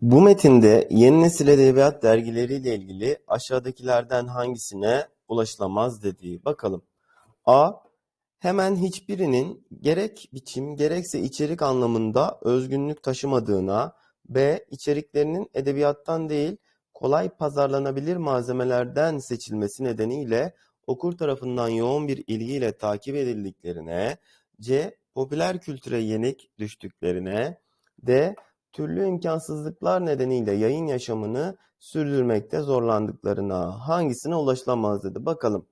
Bu metinde yeni nesil edebiyat dergileriyle ilgili aşağıdakilerden hangisine ulaşılamaz dediği. Bakalım. A. Hemen hiçbirinin gerek biçim gerekse içerik anlamında özgünlük taşımadığına, B. içeriklerinin edebiyattan değil kolay pazarlanabilir malzemelerden seçilmesi nedeniyle okur tarafından yoğun bir ilgiyle takip edildiklerine, C. popüler kültüre yenik düştüklerine, D. türlü imkansızlıklar nedeniyle yayın yaşamını sürdürmekte zorlandıklarına hangisine ulaşılamaz dedi. Bakalım.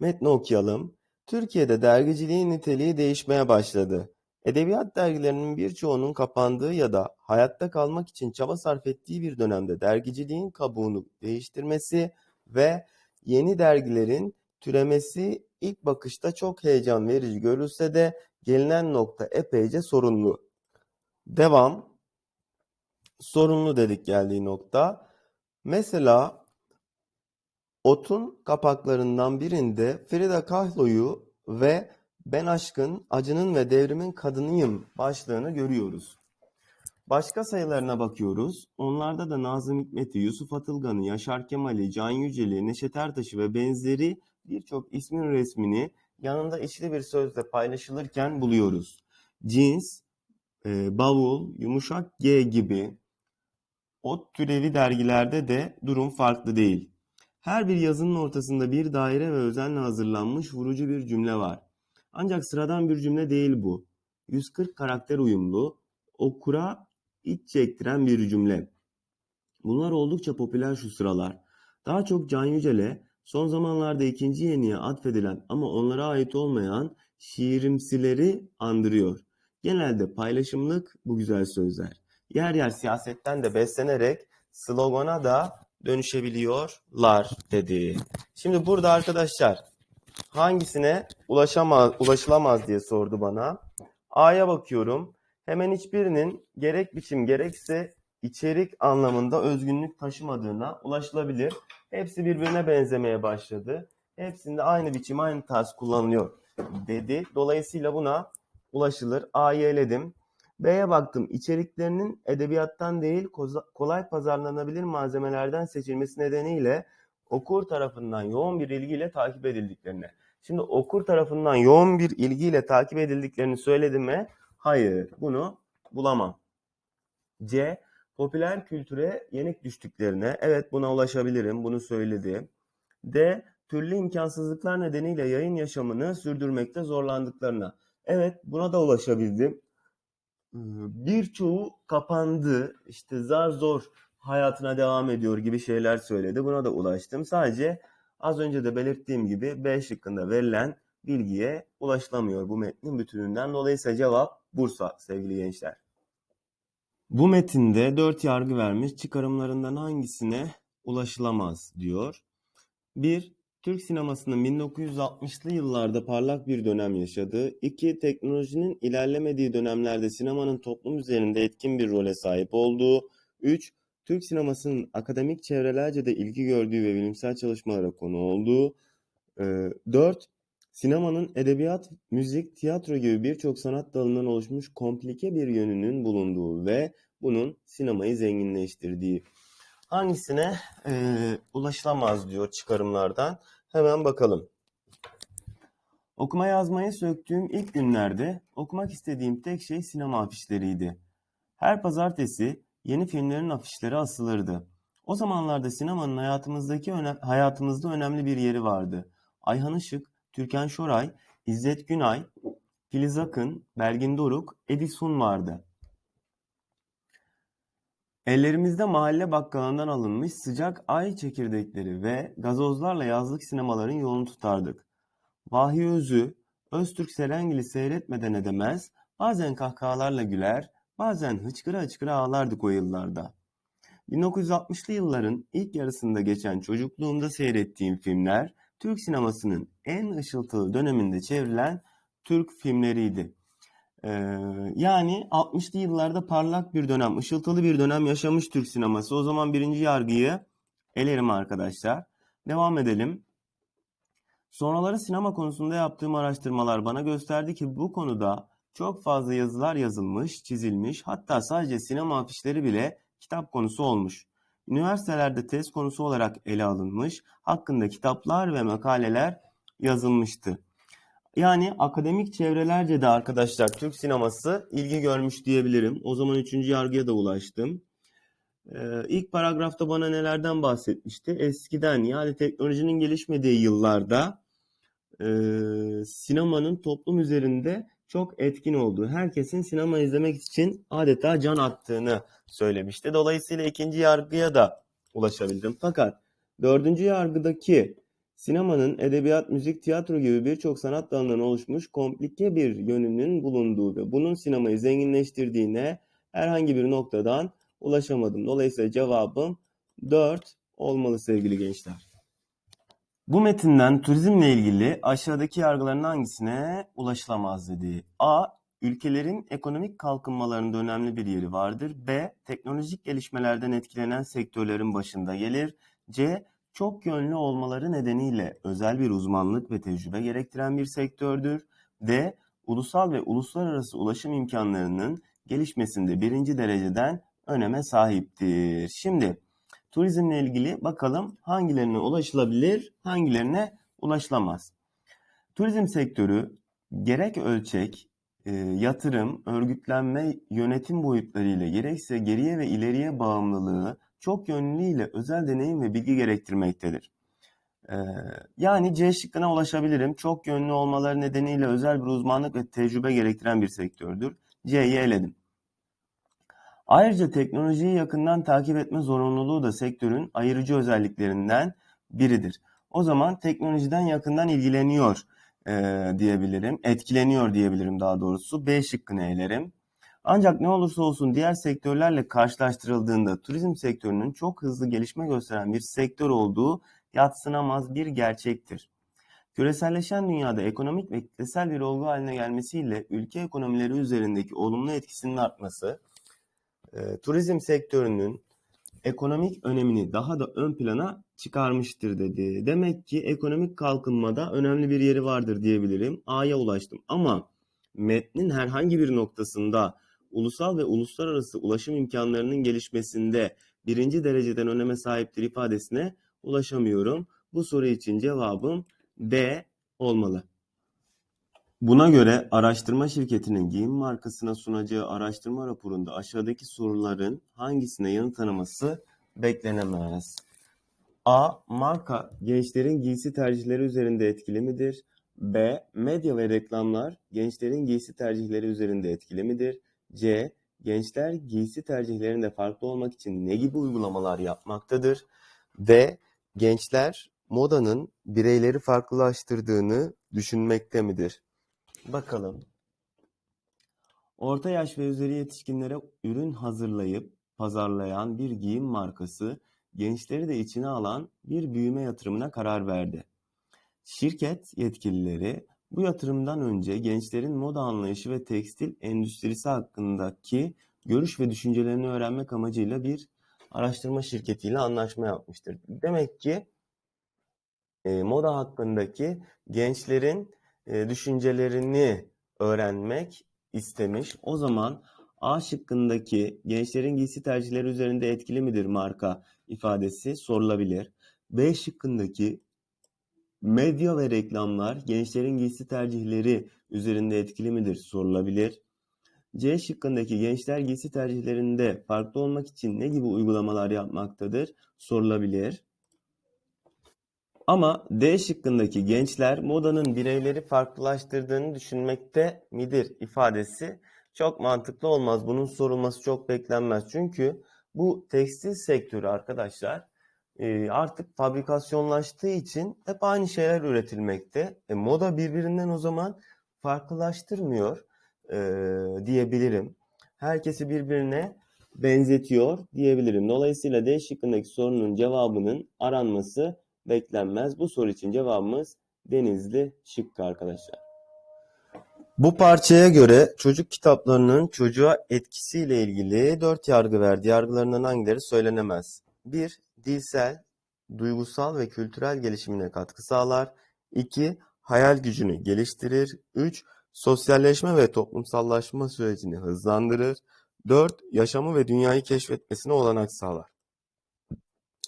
Metni okuyalım. Türkiye'de dergiciliğin niteliği değişmeye başladı. Edebiyat dergilerinin birçoğunun kapandığı ya da hayatta kalmak için çaba sarf ettiği bir dönemde dergiciliğin kabuğunu değiştirmesi ve yeni dergilerin türemesi ilk bakışta çok heyecan verici görülse de gelinen nokta epeyce sorunlu. Devam. Sorunlu dedik geldiği nokta. Mesela Ot'un kapaklarından birinde Frida Kahlo'yu ve Ben Aşkın, Acının ve Devrimin Kadınıyım başlığını görüyoruz. Başka sayılarına bakıyoruz. Onlarda da Nazım Hikmet'i, Yusuf Atılgan'ı, Yaşar Kemal'i, Can Yücel'i, Neşet Ertaş'ı ve benzeri birçok ismin resmini yanında içli bir sözle paylaşılırken buluyoruz. Cins, e, bavul, yumuşak G gibi ot türevi dergilerde de durum farklı değil. Her bir yazının ortasında bir daire ve özenle hazırlanmış vurucu bir cümle var. Ancak sıradan bir cümle değil bu. 140 karakter uyumlu, okura iç çektiren bir cümle. Bunlar oldukça popüler şu sıralar. Daha çok Can Yücel'e son zamanlarda ikinci yeniye atfedilen ama onlara ait olmayan şiirimsileri andırıyor. Genelde paylaşımlık bu güzel sözler. Yer yer siyasetten de beslenerek slogana da dönüşebiliyorlar dedi. Şimdi burada arkadaşlar hangisine ulaşamaz, ulaşılamaz diye sordu bana. A'ya bakıyorum. Hemen hiçbirinin gerek biçim gerekse içerik anlamında özgünlük taşımadığına ulaşılabilir. Hepsi birbirine benzemeye başladı. Hepsinde aynı biçim, aynı tarz kullanılıyor dedi. Dolayısıyla buna ulaşılır. A'yı eledim. B'ye baktım. İçeriklerinin edebiyattan değil kolay pazarlanabilir malzemelerden seçilmesi nedeniyle okur tarafından yoğun bir ilgiyle takip edildiklerine. Şimdi okur tarafından yoğun bir ilgiyle takip edildiklerini söyledim mi? Hayır. Bunu bulamam. C. Popüler kültüre yenik düştüklerine. Evet buna ulaşabilirim. Bunu söyledi. D. Türlü imkansızlıklar nedeniyle yayın yaşamını sürdürmekte zorlandıklarına. Evet buna da ulaşabildim birçoğu kapandı, işte zar zor hayatına devam ediyor gibi şeyler söyledi. Buna da ulaştım. Sadece az önce de belirttiğim gibi B şıkkında verilen bilgiye ulaşılamıyor bu metnin bütününden. Dolayısıyla cevap Bursa sevgili gençler. Bu metinde dört yargı vermiş çıkarımlarından hangisine ulaşılamaz diyor. 1. Türk sinemasının 1960'lı yıllarda parlak bir dönem yaşadığı, iki teknolojinin ilerlemediği dönemlerde sinemanın toplum üzerinde etkin bir role sahip olduğu, üç Türk sinemasının akademik çevrelerce de ilgi gördüğü ve bilimsel çalışmalara konu olduğu, e, dört Sinemanın edebiyat, müzik, tiyatro gibi birçok sanat dalından oluşmuş komplike bir yönünün bulunduğu ve bunun sinemayı zenginleştirdiği. Hangisine e, ulaşılamaz diyor çıkarımlardan. Hemen bakalım. Okuma yazmayı söktüğüm ilk günlerde okumak istediğim tek şey sinema afişleriydi. Her pazartesi yeni filmlerin afişleri asılırdı. O zamanlarda sinemanın hayatımızdaki öne hayatımızda önemli bir yeri vardı. Ayhan Işık, Türkan Şoray, İzzet Günay, Filiz Akın, Belgin Doruk, Edison vardı. Ellerimizde mahalle bakkalından alınmış sıcak ay çekirdekleri ve gazozlarla yazlık sinemaların yolunu tutardık. Vahiy Özü, Öztürk Serengil'i seyretmeden edemez, bazen kahkahalarla güler, bazen hıçkıra hıçkıra ağlardık o yıllarda. 1960'lı yılların ilk yarısında geçen çocukluğumda seyrettiğim filmler, Türk sinemasının en ışıltılı döneminde çevrilen Türk filmleriydi. Ee, yani 60'lı yıllarda parlak bir dönem, ışıltılı bir dönem yaşamış Türk sineması. O zaman birinci yargıyı elerim arkadaşlar. Devam edelim. Sonraları sinema konusunda yaptığım araştırmalar bana gösterdi ki bu konuda Çok fazla yazılar yazılmış, çizilmiş, hatta sadece sinema afişleri bile kitap konusu olmuş. Üniversitelerde tez konusu olarak ele alınmış, hakkında kitaplar ve makaleler yazılmıştı. Yani akademik çevrelerce de arkadaşlar Türk sineması ilgi görmüş diyebilirim. O zaman üçüncü yargıya da ulaştım. Ee, ilk paragrafta bana nelerden bahsetmişti? Eskiden yani teknolojinin gelişmediği yıllarda e, sinemanın toplum üzerinde çok etkin olduğu, herkesin sinema izlemek için adeta can attığını söylemişti. Dolayısıyla ikinci yargıya da ulaşabildim. Fakat dördüncü yargıdaki sinemanın edebiyat, müzik, tiyatro gibi birçok sanat dalından oluşmuş komplike bir yönünün bulunduğu ve bunun sinemayı zenginleştirdiğine herhangi bir noktadan ulaşamadım. Dolayısıyla cevabım 4 olmalı sevgili gençler. Bu metinden turizmle ilgili aşağıdaki yargıların hangisine ulaşılamaz dedi. A. Ülkelerin ekonomik kalkınmalarında önemli bir yeri vardır. B. Teknolojik gelişmelerden etkilenen sektörlerin başında gelir. C. Çok yönlü olmaları nedeniyle özel bir uzmanlık ve tecrübe gerektiren bir sektördür. D. Ulusal ve uluslararası ulaşım imkanlarının gelişmesinde birinci dereceden öneme sahiptir. Şimdi turizmle ilgili bakalım hangilerine ulaşılabilir, hangilerine ulaşılamaz. Turizm sektörü gerek ölçek, e, yatırım, örgütlenme, yönetim boyutlarıyla gerekse geriye ve ileriye bağımlılığı çok yönlüyle özel deneyim ve bilgi gerektirmektedir. E, yani C şıkkına ulaşabilirim. Çok yönlü olmaları nedeniyle özel bir uzmanlık ve tecrübe gerektiren bir sektördür. C'yi eledim. Ayrıca teknolojiyi yakından takip etme zorunluluğu da sektörün ayırıcı özelliklerinden biridir. O zaman teknolojiden yakından ilgileniyor e, diyebilirim, etkileniyor diyebilirim daha doğrusu. B şıkkını elerim. Ancak ne olursa olsun diğer sektörlerle karşılaştırıldığında turizm sektörünün çok hızlı gelişme gösteren bir sektör olduğu yadsınamaz bir gerçektir. Küreselleşen dünyada ekonomik ve kitlesel bir olgu haline gelmesiyle ülke ekonomileri üzerindeki olumlu etkisinin artması, e, turizm sektörünün ekonomik önemini daha da ön plana çıkarmıştır dedi. Demek ki ekonomik kalkınmada önemli bir yeri vardır diyebilirim. A'ya ulaştım ama metnin herhangi bir noktasında ulusal ve uluslararası ulaşım imkanlarının gelişmesinde birinci dereceden öneme sahiptir ifadesine ulaşamıyorum. Bu soru için cevabım D olmalı. Buna göre araştırma şirketinin giyim markasına sunacağı araştırma raporunda aşağıdaki soruların hangisine yanıt tanıması beklenemez? A. Marka gençlerin giysi tercihleri üzerinde etkili midir? B. Medya ve reklamlar gençlerin giysi tercihleri üzerinde etkili midir? C. Gençler giysi tercihlerinde farklı olmak için ne gibi uygulamalar yapmaktadır? D. Gençler modanın bireyleri farklılaştırdığını düşünmekte midir? Bakalım. Orta yaş ve üzeri yetişkinlere ürün hazırlayıp pazarlayan bir giyim markası gençleri de içine alan bir büyüme yatırımına karar verdi. Şirket yetkilileri bu yatırımdan önce gençlerin moda anlayışı ve tekstil endüstrisi hakkındaki görüş ve düşüncelerini öğrenmek amacıyla bir araştırma şirketiyle anlaşma yapmıştır. Demek ki e, moda hakkındaki gençlerin e, düşüncelerini öğrenmek istemiş. O zaman A şıkkındaki gençlerin giysi tercihleri üzerinde etkili midir marka ifadesi sorulabilir. B şıkkındaki medya ve reklamlar gençlerin giysi tercihleri üzerinde etkili midir sorulabilir. C şıkkındaki gençler giysi tercihlerinde farklı olmak için ne gibi uygulamalar yapmaktadır sorulabilir. Ama D şıkkındaki gençler modanın bireyleri farklılaştırdığını düşünmekte midir ifadesi çok mantıklı olmaz. Bunun sorulması çok beklenmez. Çünkü bu tekstil sektörü arkadaşlar e, artık fabrikasyonlaştığı için hep aynı şeyler üretilmekte. E, moda birbirinden o zaman farklılaştırmıyor e, diyebilirim. Herkesi birbirine benzetiyor diyebilirim. Dolayısıyla D şıkkındaki sorunun cevabının aranması beklenmez. Bu soru için cevabımız Denizli şıkkı arkadaşlar. Bu parçaya göre çocuk kitaplarının çocuğa etkisiyle ilgili dört yargı verdi. Yargılarından hangileri söylenemez? 1. Dilsel, duygusal ve kültürel gelişimine katkı sağlar. 2. Hayal gücünü geliştirir. 3. Sosyalleşme ve toplumsallaşma sürecini hızlandırır. 4. Yaşamı ve dünyayı keşfetmesine olanak sağlar.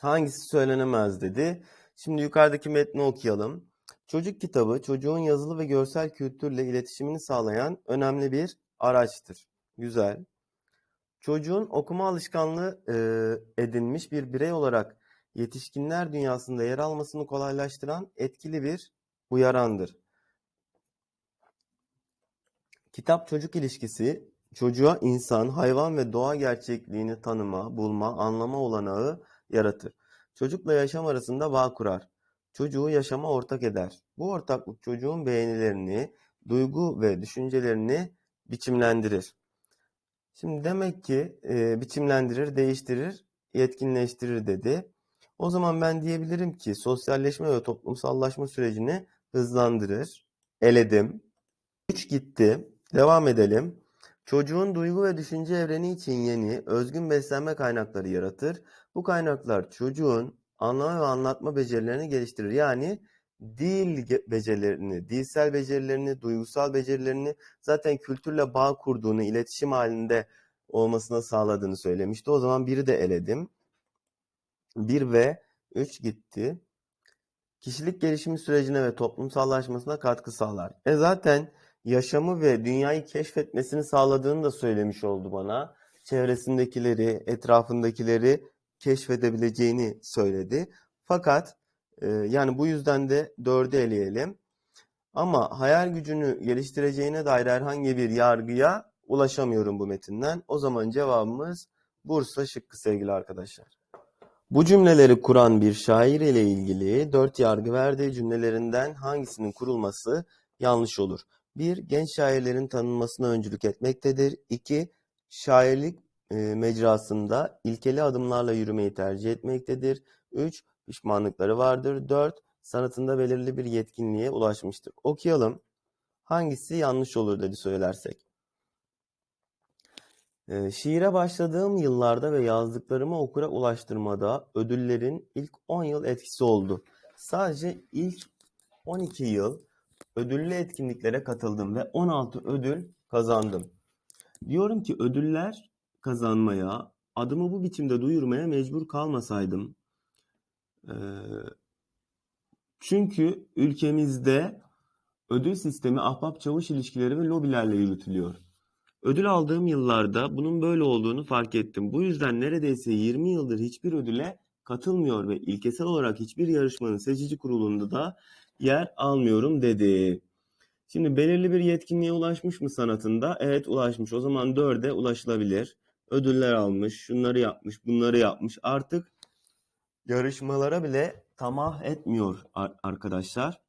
Hangisi söylenemez dedi. Şimdi yukarıdaki metni okuyalım. Çocuk kitabı çocuğun yazılı ve görsel kültürle iletişimini sağlayan önemli bir araçtır. Güzel. Çocuğun okuma alışkanlığı e, edinmiş bir birey olarak yetişkinler dünyasında yer almasını kolaylaştıran etkili bir uyarandır. Kitap çocuk ilişkisi çocuğa insan, hayvan ve doğa gerçekliğini tanıma, bulma, anlama olanağı yaratır. Çocukla yaşam arasında bağ kurar. Çocuğu yaşama ortak eder. Bu ortaklık çocuğun beğenilerini, duygu ve düşüncelerini biçimlendirir. Şimdi demek ki e, biçimlendirir, değiştirir, yetkinleştirir dedi. O zaman ben diyebilirim ki sosyalleşme ve toplumsallaşma sürecini hızlandırır. Eledim. 3 gitti. Devam edelim. Çocuğun duygu ve düşünce evreni için yeni, özgün beslenme kaynakları yaratır. Bu kaynaklar çocuğun anlama ve anlatma becerilerini geliştirir. Yani dil becerilerini, dilsel becerilerini, duygusal becerilerini zaten kültürle bağ kurduğunu, iletişim halinde olmasına sağladığını söylemişti. O zaman biri de eledim. 1 ve 3 gitti. Kişilik gelişimi sürecine ve toplumsallaşmasına katkı sağlar. E zaten yaşamı ve dünyayı keşfetmesini sağladığını da söylemiş oldu bana. Çevresindekileri, etrafındakileri keşfedebileceğini söyledi. Fakat e, yani bu yüzden de dördü eleyelim. Ama hayal gücünü geliştireceğine dair herhangi bir yargıya ulaşamıyorum bu metinden. O zaman cevabımız Bursa şıkkı sevgili arkadaşlar. Bu cümleleri kuran bir şair ile ilgili dört yargı verdiği cümlelerinden hangisinin kurulması yanlış olur? 1. Genç şairlerin tanınmasına öncülük etmektedir. 2. Şairlik e, mecrasında ilkeli adımlarla yürümeyi tercih etmektedir. 3. Pişmanlıkları vardır. 4. Sanatında belirli bir yetkinliğe ulaşmıştır. Okuyalım. Hangisi yanlış olur dedi söylersek. E, şiire başladığım yıllarda ve yazdıklarımı okura ulaştırmada ödüllerin ilk 10 yıl etkisi oldu. Sadece ilk 12 yıl ödüllü etkinliklere katıldım ve 16 ödül kazandım. Diyorum ki ödüller kazanmaya, adımı bu biçimde duyurmaya mecbur kalmasaydım. Ee, çünkü ülkemizde ödül sistemi ahbap çavuş ilişkileri ve lobilerle yürütülüyor. Ödül aldığım yıllarda bunun böyle olduğunu fark ettim. Bu yüzden neredeyse 20 yıldır hiçbir ödüle katılmıyor ve ilkesel olarak hiçbir yarışmanın seçici kurulunda da yer almıyorum dedi. Şimdi belirli bir yetkinliğe ulaşmış mı sanatında? Evet ulaşmış. O zaman dörde ulaşılabilir. Ödüller almış, şunları yapmış, bunları yapmış. Artık yarışmalara bile tamah etmiyor arkadaşlar.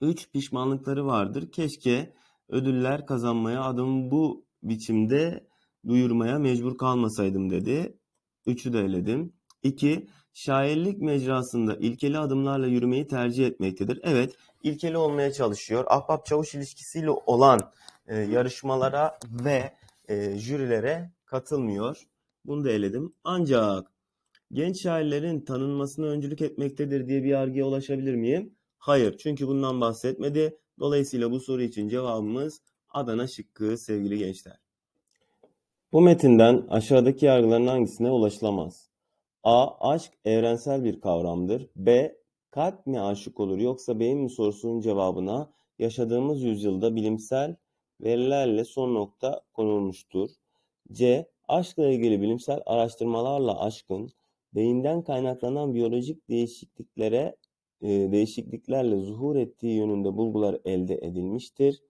Üç pişmanlıkları vardır. Keşke ödüller kazanmaya adım bu biçimde duyurmaya mecbur kalmasaydım dedi. Üçü de eledim. İki, şairlik mecrasında ilkeli adımlarla yürümeyi tercih etmektedir. Evet, ilkeli olmaya çalışıyor. Ahbap çavuş ilişkisiyle olan e, yarışmalara ve e, jürilere katılmıyor. Bunu da eledim. Ancak genç şairlerin tanınmasına öncülük etmektedir diye bir yargıya ulaşabilir miyim? Hayır. Çünkü bundan bahsetmedi. Dolayısıyla bu soru için cevabımız Adana şıkkı sevgili gençler. Bu metinden aşağıdaki yargıların hangisine ulaşılamaz? A. Aşk evrensel bir kavramdır. B. Kalp mi aşık olur yoksa beyin mi sorusunun cevabına yaşadığımız yüzyılda bilimsel verilerle son nokta konulmuştur. C. Aşkla ilgili bilimsel araştırmalarla aşkın beyinden kaynaklanan biyolojik değişikliklere e, değişikliklerle zuhur ettiği yönünde bulgular elde edilmiştir.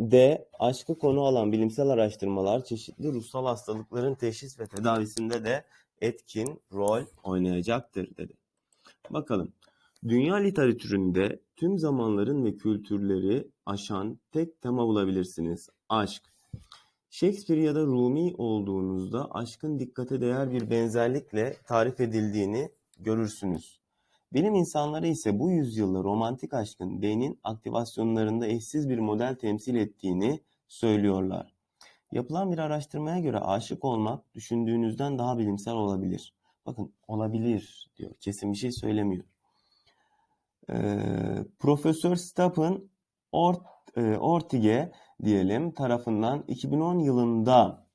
D. Aşkı konu alan bilimsel araştırmalar çeşitli ruhsal hastalıkların teşhis ve tedavisinde de etkin rol oynayacaktır dedi. Bakalım. Dünya literatüründe tüm zamanların ve kültürleri aşan tek tema bulabilirsiniz. Aşk. Shakespeare ya da Rumi olduğunuzda aşkın dikkate değer bir benzerlikle tarif edildiğini görürsünüz. Bilim insanları ise bu yüzyılda romantik aşkın beynin aktivasyonlarında eşsiz bir model temsil ettiğini söylüyorlar. Yapılan bir araştırmaya göre aşık olmak düşündüğünüzden daha bilimsel olabilir. Bakın olabilir diyor. Kesin bir şey söylemiyor. Ee, Profesör Stappen Ort, e, Ortige diyelim tarafından 2010 yılında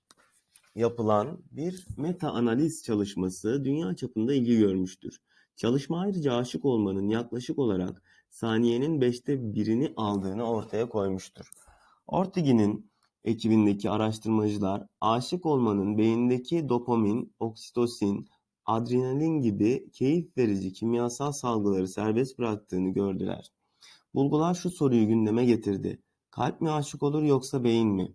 yapılan bir meta analiz çalışması dünya çapında ilgi görmüştür. Çalışma ayrıca aşık olmanın yaklaşık olarak saniyenin beşte birini aldığını ortaya koymuştur. Ortigi'nin ekibindeki araştırmacılar aşık olmanın beyindeki dopamin, oksitosin, adrenalin gibi keyif verici kimyasal salgıları serbest bıraktığını gördüler. Bulgular şu soruyu gündeme getirdi. Kalp mi aşık olur yoksa beyin mi?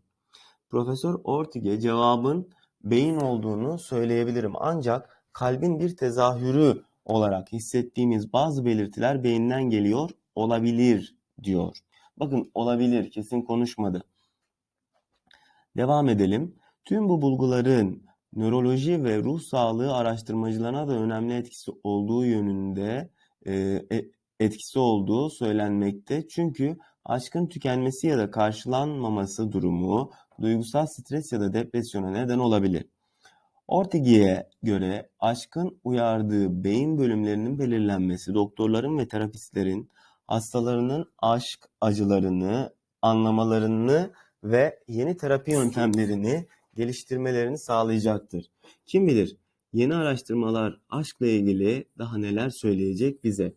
Profesör Ortige cevabın beyin olduğunu söyleyebilirim. Ancak kalbin bir tezahürü olarak hissettiğimiz bazı belirtiler beyinden geliyor olabilir diyor. Bakın olabilir kesin konuşmadı. Devam edelim. Tüm bu bulguların nöroloji ve ruh sağlığı araştırmacılarına da önemli etkisi olduğu yönünde e, e, etkisi olduğu söylenmekte. Çünkü aşkın tükenmesi ya da karşılanmaması durumu duygusal stres ya da depresyona neden olabilir. Ortegi'ye göre aşkın uyardığı beyin bölümlerinin belirlenmesi doktorların ve terapistlerin hastalarının aşk acılarını anlamalarını ve yeni terapi yöntemlerini geliştirmelerini sağlayacaktır. Kim bilir yeni araştırmalar aşkla ilgili daha neler söyleyecek bize.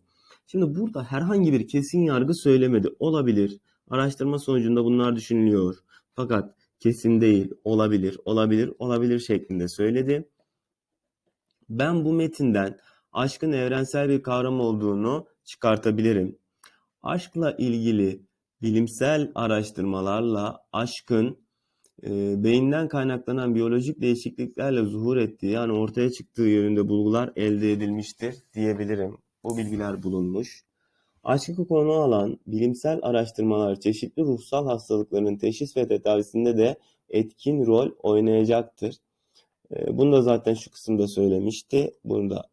Şimdi burada herhangi bir kesin yargı söylemedi. Olabilir. Araştırma sonucunda bunlar düşünülüyor. Fakat kesin değil, olabilir, olabilir, olabilir şeklinde söyledi. Ben bu metinden aşkın evrensel bir kavram olduğunu çıkartabilirim. Aşkla ilgili bilimsel araştırmalarla aşkın e, beyinden kaynaklanan biyolojik değişikliklerle zuhur ettiği yani ortaya çıktığı yönünde bulgular elde edilmiştir diyebilirim. Bu bilgiler bulunmuş. Aşkı konu alan bilimsel araştırmalar çeşitli ruhsal hastalıkların teşhis ve tedavisinde de etkin rol oynayacaktır. E, bunu da zaten şu kısımda söylemişti. Bunu da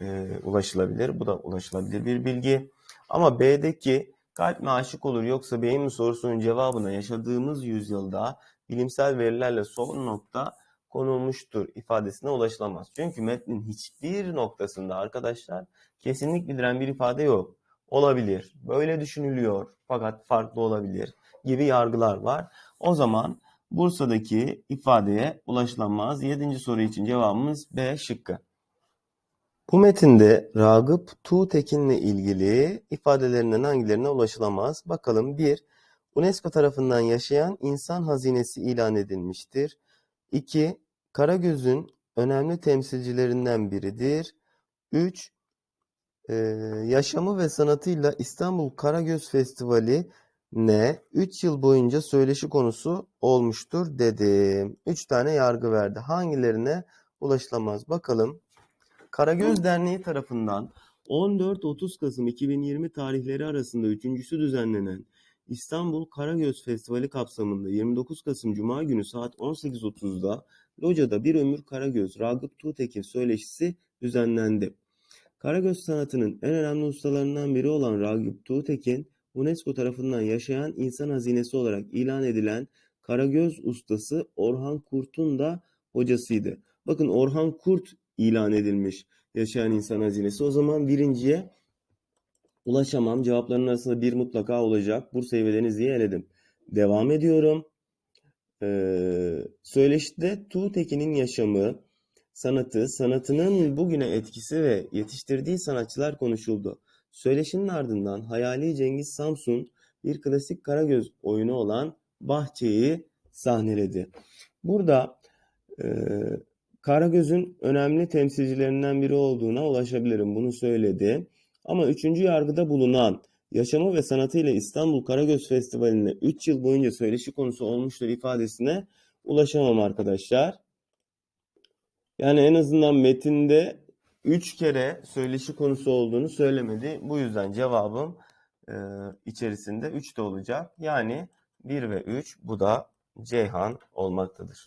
e, ulaşılabilir. Bu da ulaşılabilir bir bilgi. Ama B'deki kalp mi aşık olur yoksa beyin mi sorusunun cevabına yaşadığımız yüzyılda bilimsel verilerle son nokta konulmuştur ifadesine ulaşılamaz. Çünkü metnin hiçbir noktasında arkadaşlar kesinlik bildiren bir ifade yok. Olabilir, böyle düşünülüyor fakat farklı olabilir gibi yargılar var. O zaman Bursa'daki ifadeye ulaşılamaz. Yedinci soru için cevabımız B şıkkı. Bu metinde Ragıp Tuğtekin'le ilgili ifadelerinden hangilerine ulaşılamaz? Bakalım 1. UNESCO tarafından yaşayan insan hazinesi ilan edilmiştir. 2. Karagöz'ün önemli temsilcilerinden biridir. 3. Ee, yaşamı ve sanatıyla İstanbul Karagöz Festivali ne 3 yıl boyunca söyleşi konusu olmuştur dedim. 3 tane yargı verdi. Hangilerine ulaşılamaz? Bakalım. Karagöz Derneği tarafından 14-30 Kasım 2020 tarihleri arasında üçüncüsü düzenlenen İstanbul Karagöz Festivali kapsamında 29 Kasım Cuma günü saat 18.30'da Loca'da Bir Ömür Karagöz Ragıp Tuğtekin söyleşisi düzenlendi. Karagöz sanatının en önemli ustalarından biri olan Ragıp Tuğtekin, UNESCO tarafından yaşayan insan hazinesi olarak ilan edilen Karagöz ustası Orhan Kurt'un da hocasıydı. Bakın Orhan Kurt ilan edilmiş yaşayan insan hazinesi. O zaman birinciye ulaşamam. Cevapların arasında bir mutlaka olacak. Bursa'yı ve Denizli'yi. Devam ediyorum. Ee, söyleşide Tuğtekin'in yaşamı, sanatı, sanatının bugüne etkisi ve yetiştirdiği sanatçılar konuşuldu. Söyleşinin ardından Hayali Cengiz Samsun bir klasik Karagöz oyunu olan Bahçe'yi sahneledi. Burada e, Karagöz'ün önemli temsilcilerinden biri olduğuna ulaşabilirim. Bunu söyledi. Ama üçüncü yargıda bulunan yaşamı ve sanatıyla İstanbul Karagöz Festivali'nde 3 yıl boyunca söyleşi konusu olmuştur ifadesine ulaşamam arkadaşlar. Yani en azından metinde 3 kere söyleşi konusu olduğunu söylemedi. Bu yüzden cevabım e, içerisinde 3 de olacak. Yani 1 ve 3 bu da Ceyhan olmaktadır.